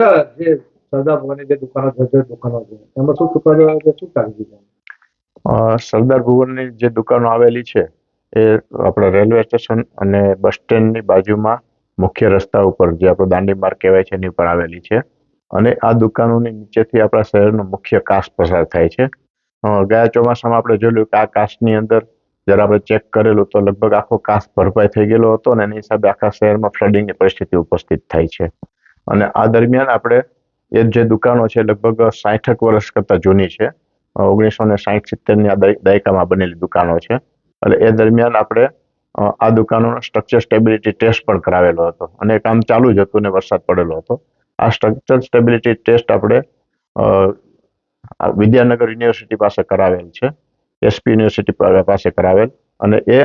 જે સરદાર ભુવનની જે દુકાનો છે દુકાનો છે. એમાં શું છે, શું ચાલી સરદાર ભુવનની જે દુકાનો આવેલી છે, એ આપણા રેલવે સ્ટેશન અને બસ સ્ટેન્ડની બાજુમાં મુખ્ય રસ્તા ઉપર, જે આપણો દાંડી માર્ગ કહેવાય છે, એની ઉપર આવેલી છે. અને આ દુકાનોની નીચેથી આપણા શહેરનો મુખ્ય કાસ પસાર થાય છે. ગયા ચોમાસામાં આપણે જોયું કે આ કાસની અંદર જ્યારે આપણે ચેક કરેલું તો લગભગ આખો કાસ ભરપાઈ થઈ ગયેલો હતો અને એની હિસાબે આખા શહેરમાં ફ્લડિંગની પરિસ્થિતિ ઉપસ્થિત થાય છે. અને આ દરમિયાન આપણે એ જે દુકાનો છે, લગભગ સાઠક વર્ષ કરતાં જૂની છે. ઓગણીસો ને સાહીઠ સિત્તેરની આ દાયકામાં બનેલી દુકાનો છે. એટલે એ દરમિયાન આપણે આ દુકાનોનો સ્ટ્રક્ચર સ્ટેબિલિટી ટેસ્ટ પણ કરાવેલો હતો. અને કામ ચાલુ જ હતું ને વરસાદ પડેલો હતો. આ સ્ટ્રક્ચર સ્ટેબિલિટી ટેસ્ટ આપણે વિદ્યાનગર યુનિવર્સિટી પાસે કરાવેલ છે. એસપી યુનિવર્સિટી પાસે કરાવેલ. અને એ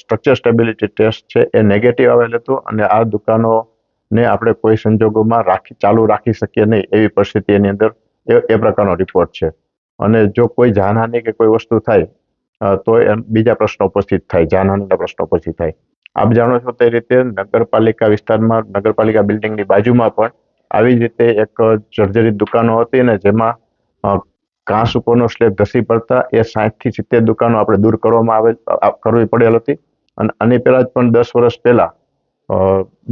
સ્ટ્રક્ચર સ્ટેબિલિટી ટેસ્ટ છે, એ નેગેટિવ આવેલ હતું. અને આ દુકાનોને આપણે કોઈ સંજોગોમાં રાખી, ચાલુ રાખી શકીએ નહીં એવી પરિસ્થિતિ એની અંદર એ પ્રકારનો રિપોર્ટ છે. અને જો કોઈ જાનહાનિ કે કોઈ વસ્તુ થાય તો એમ બીજા પ્રશ્નો ઉપસ્થિત થાય, જાનહાનિના પ્રશ્નો ઉપસ્થિત થાય. આપ જાણો છો તે રીતે નગરપાલિકા વિસ્તારમાં, નગરપાલિકા બિલ્ડિંગની બાજુમાં પણ આવી જ રીતે એક જર્જરિત દુકાનો હતી ને જેમાં કાંસ ઉપરનો સ્લેબ ધસી પડતા એ સાઠથી સિત્તેર દુકાનો આપણે દૂર કરવામાં આવેલ કરવી પડેલ હતી. અને આની પહેલાં જ પણ દસ વર્ષ પહેલા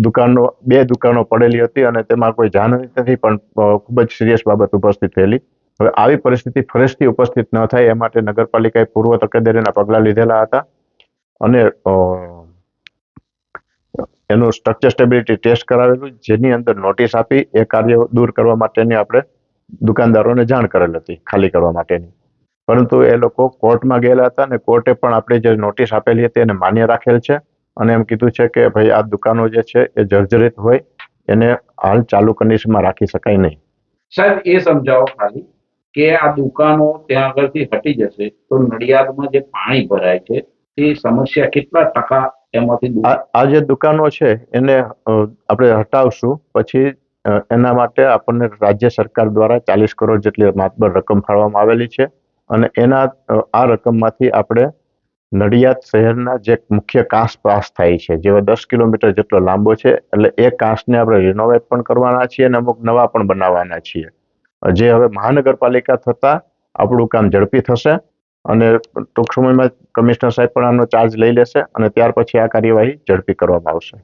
દુકાનો, બે દુકાનો પડેલી હતી અને તેમાં કોઈ જાનહાનિ નથી, પણ ખૂબ જ સિરિયસ બાબત ઉપસ્થિત થયેલી. હવે આવી પરિસ્થિતિ ફરીથી ઉપસ્થિત ન થાય એ માટે નગરપાલિકાએ પૂર્વ તકેદારીના પગલાં લીધેલા હતા. અને એનું સ્ટ્રક્ચર સ્ટેબિલિટી ટેસ્ટ કરાવેલું, જેની અંદર નોટિસ આપી, એ કાર્ય દૂર કરવા માટેની આપણે દુકાનદારોને જાણ કરેલ હતી, ખાલી કરવા માટેની. પરંતુ એ લોકો કોર્ટમાં ગયેલા હતા અને કોર્ટે પણ આપણે જે નોટિસ આપેલી હતી એને માન્ય રાખેલ છે. અને એમ કીધું છે કે ભાઈ આ દુકાનો જે છે એ જર્જરિત હોય એને હાલ ચાલુ કન્ડિશનમાં રાખી શકાય નહીં. સાહેબ એ સમજાવો ખાલી કે આ દુકાનો ત્યાં આગળથી હટી જશે તો નડિયાદમાં જે પાણી ભરાય છે તે સમસ્યા કેટલા ટકા એમાંથી આ આ જે દુકાનો છે એને આપણે હટાવશું પછી એના માટે આપણને રાજ્ય સરકાર દ્વારા ચાલીસ કરોડ જેટલી માતબર રકમ ફાળવામાં આવેલી છે અને એના આ રકમમાંથી આપણે નડિયાદ શહેરના જે મુખ્ય કાંસ પાસ થાય છે, જેવા દસ કિલોમીટર જેટલો લાંબો છે, એટલે એ કાંસને આપણે રિનોવેટ પણ કરવાના છીએ અને અમુક નવા પણ બનાવવાના છીએ. જે હવે મહાનગરપાલિકા થતાં આપણું કામ ઝડપી થશે અને ટૂંક સમયમાં કમિશનર સાહેબ પણ આનો ચાર્જ લઈ લેશે અને ત્યાર પછી આ કાર્યવાહી ઝડપી કરવામાં આવશે.